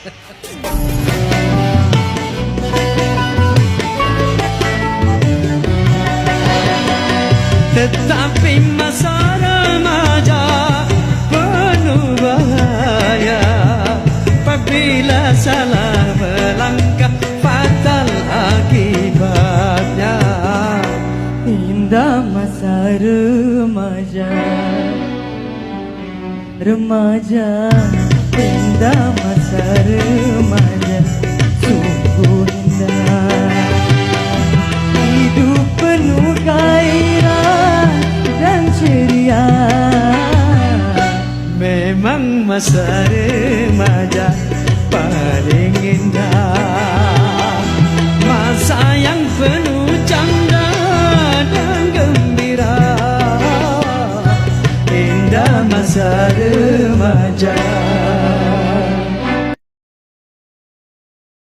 Tetapi masa remaja penuh bahaya. Apabila salah melangkah fatal akibatnya. Indah masa remaja. Remaja. remaja Masa remaja paling indah. Masa yang penuh canda dan gembira. Indah masa remaja.